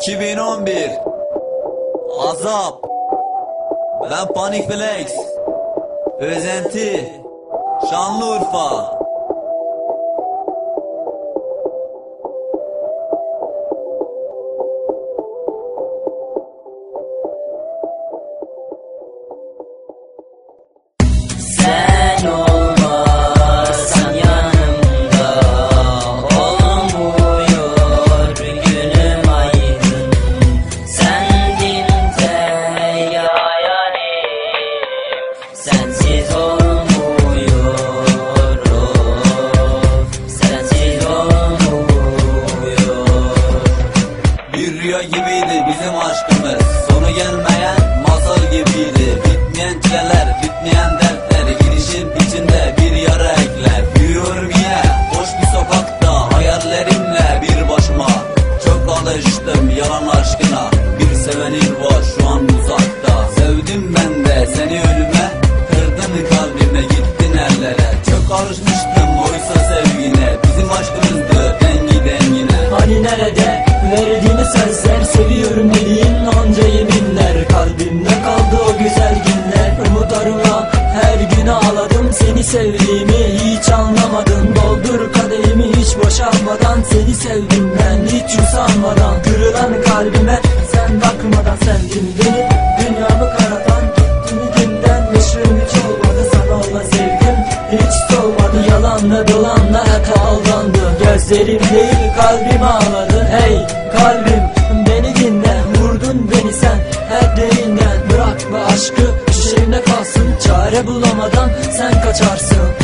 2011 Azap. Ben Panik Flex. Özenti. Şanlıurfa rüya gibiydi bizim aşkımız. Sonu gelmeyen masal gibiydi. Bitmeyen çileler, bitmeyen dertler Girişim içinde bir yara ekler Büyüyorum yine boş bir sokakta Hayallerimle bir başıma. Çok alıştım yalan aşkına Bir sevenin Seni sevdiğimi hiç anlamadın Doldur kadehimi hiç boşalmadan Seni sevdim ben hiç usanmadan. Kırılan kalbime sen bakmadan Sendin beni. Dünyamı karatan Gittin günden yaşım hiç olmadı Sana olan sevgim hiç solmadı Yalanla dolanla hep aldandı. Gözlerim değil kalbim ağladı. Hey kalbim beni dinle. Vurdun beni sen her derinden Bırakma aşkı Bulamadan sen kaçarsın